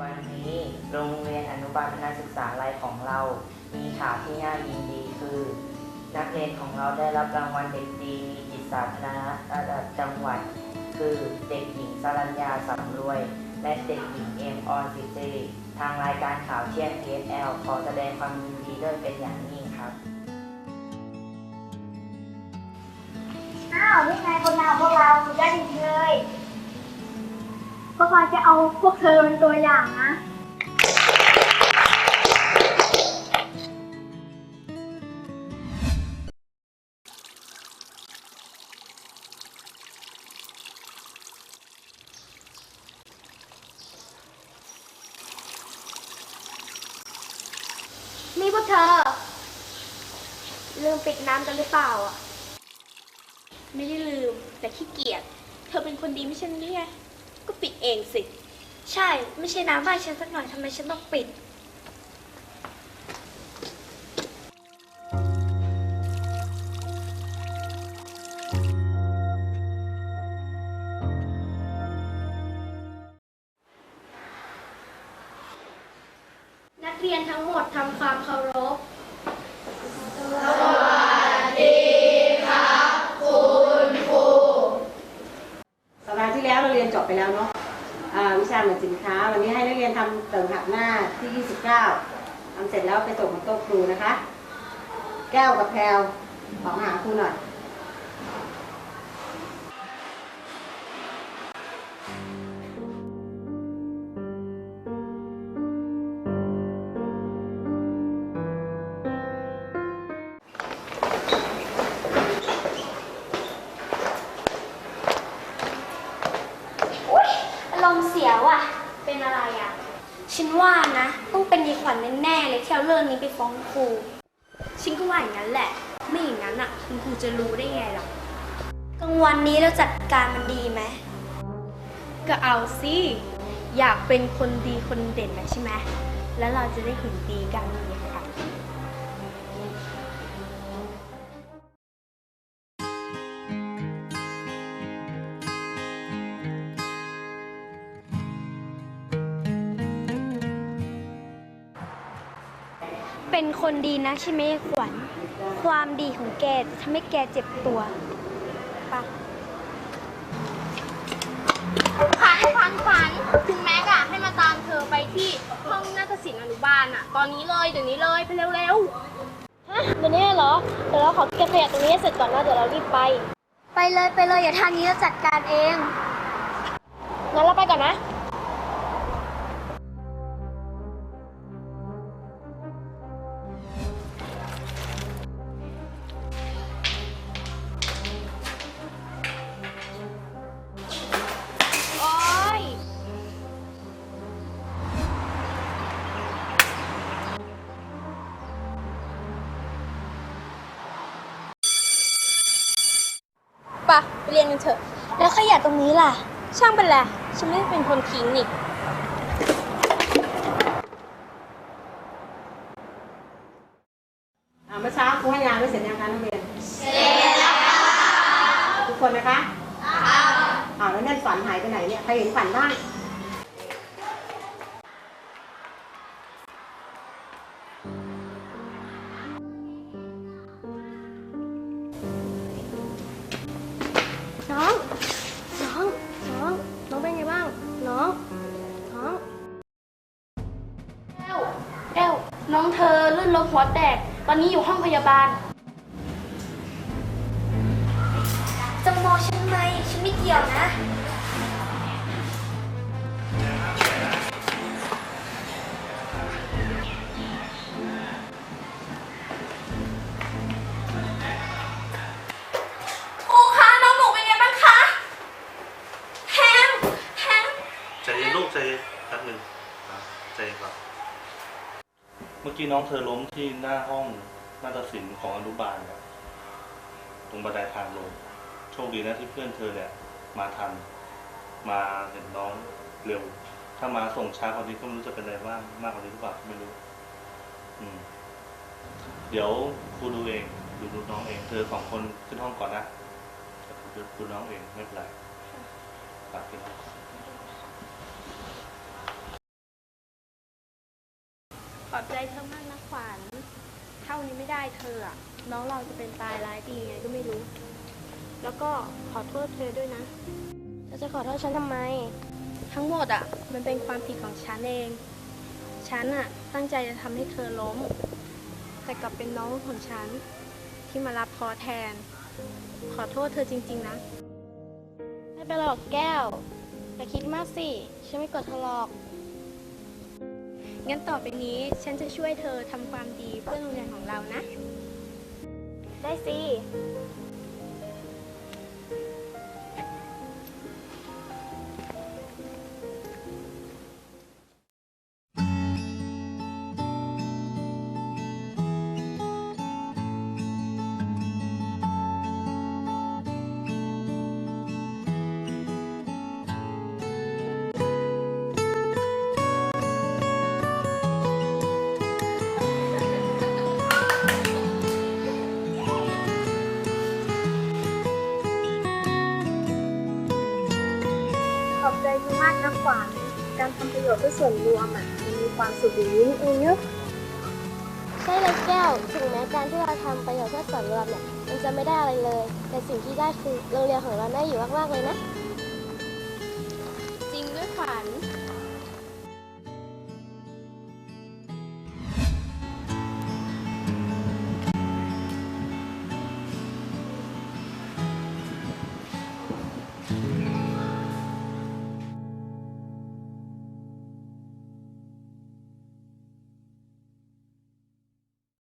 วันนี้โรงเรียนอนุบาลนักศึกษาลัยของเรา มีข่าวที่น่ายินดีคือ นักเรียนของเราได้รับรางวัลเด็กดีมีจิตสาธารณะระดับจังหวัด คือเด็กหญิงสรัญญาสำรวย และเด็กหญิงเอ็มออนสิริทางรายการข่าวเที่ยง TSL ขอแสดงความยินดีด้วยเป็นอย่างยิ่งครับอ้าวนี่ไงคนงานของพวกเราสุดยอดจริงเลย พวกเราจะเอาพวกเธอเป็นตัวอย่างนะ นี่พวกเธอ ลืมปิดน้ำกันหรือเปล่าอะ ไม่ได้ลืมแต่ขี้เกียจ เธอเป็นคนดีไม่ใช่หรือไง ก็ปิดเองสิ ใช่ ไม่ใช่น้ำบ้านฉันสักหน่อยทำไมฉันต้องปิด นักเรียนทั้งหมดทำความเคารพ หมือนสินค้า วันนี้ให้นักเรียนทำเติมหักหน้าที่ 29ทำเสร็จแล้วไปส่งบนโต๊ะครูนะคะ แก้วกับแพรวขอมาหาครูหน่อย ว่านะ ต้องเป็นยีขวัญแน่ๆเลยที่เอาเรื่องนี้ไปฟ้องครูฉันก็ว่าอย่างนั้นแหละ ไม่อย่างนั้นอะคุณครูจะรู้ได้ไงล่ะกลางวันนี้เราจัดการมันดีไหมก็เอาสิอยากเป็นคนดีคนเด่นนะใช่ไหมแล้วเราจะได้หุ่นดีกันอย่างไร เป็นคนดีนะใช่ไหมขวัญ ความดีของแกจะทำให้แกเจ็บตัวปะขวัญขวัญขวัญคุณแม็กอะให้มาตามเธอไปที่ห้องนาฏศิลป์อนุบาลอะตอนนี้เลยเดี๋ยวนี้เลยไปเร็วเดี๋ยวนี้เหรอเดี๋ยวเราขอเก็บขยะตรงนี้ให้เสร็จก่อนนะเดี๋ยวเรารีบไป ไปเลยไปเลยอย่าทางนี้เราจัดการเองงั้นเราไปก่อนนะ ปะไปเรียนกันเถอะ แล้วขยะตรงนี้ล่ะ ช่างเป็นไรฉันไม่ได้เป็นคนทิ้งนี่ อ่าเมื่อเช้าครูให้งานไว้เสร็จยังคะนักเรียน เสร็จแล้วค่ะทุกคนนะคะค่ะอ่าแล้วนั่นฝันหายไปไหนเนี่ย ใครเห็นฝันบ้างน้ เธอลื่นล้มหัวแตก ตอนนี้อยู่ห้องพยาบาลจะมองฉันไหมฉันไม่เกี่ยวนะ เมื่อกี้น้องเธอล้มที่หน้าห้องนาฏศิลป์ของอนุบาลเนี่ยตรงบันไดทางลง โชคดีนะที่เพื่อนเธอเนี่ยมาทัน มาเห็นน้องเร็ว ถ้ามาส่งช้ากว่านี้ก็ไม่รู้จะเป็นอะไรบ้างมากกว่านี้หรือเปล่าไม่รู้ อืม เดี๋ยวครูดูเอง ดูดูน้องเอง เธอสองคนขึ้นห้องก่อนนะครูดูดูน้องเองไม่เป็นไรฝากขึ้นห้องก่อน ใจเธอมากนะขวัญเท่านี้ไม่ได้เธออะน้องเราจะเป็นตายร้ายดีไงก็ไม่รู้ แล้วก็ขอโทษเธอด้วยนะเธอจะขอโทษฉันทำไม ทั้งหมดอะมันเป็นความผิดของฉันเอง ฉันอะตั้งใจจะทำให้เธอล้ม แต่กลับเป็นน้องของฉัน ที่มารับพอแทน ขอโทษเธอจริง ๆ นะ ไม่เป็นไรหรอกแก้วอย่าคิดมากสิ ฉันไม่กดเธอหรอก งั้นต่อไปนี้ฉันจะช่วยเธอทำความดีเพื่อโรงเรียนของเรานะ ได้สิ ใจเธอมากนะขวัญการทำประโยชน์เพื่อส่วนรวมอะมันมีความสุขอย่างนี้นี่เองเนอะใช่เลยแก้วถึงแม้การที่เราทำประโยชน์เพื่อส่วนรวมเนี่ยมันจะไม่ได้อะไรเลย แต่สิ่งที่ได้คือโรงเรียนของเราได้อยู่มากๆเลยนะ จริงด้วยขวัญ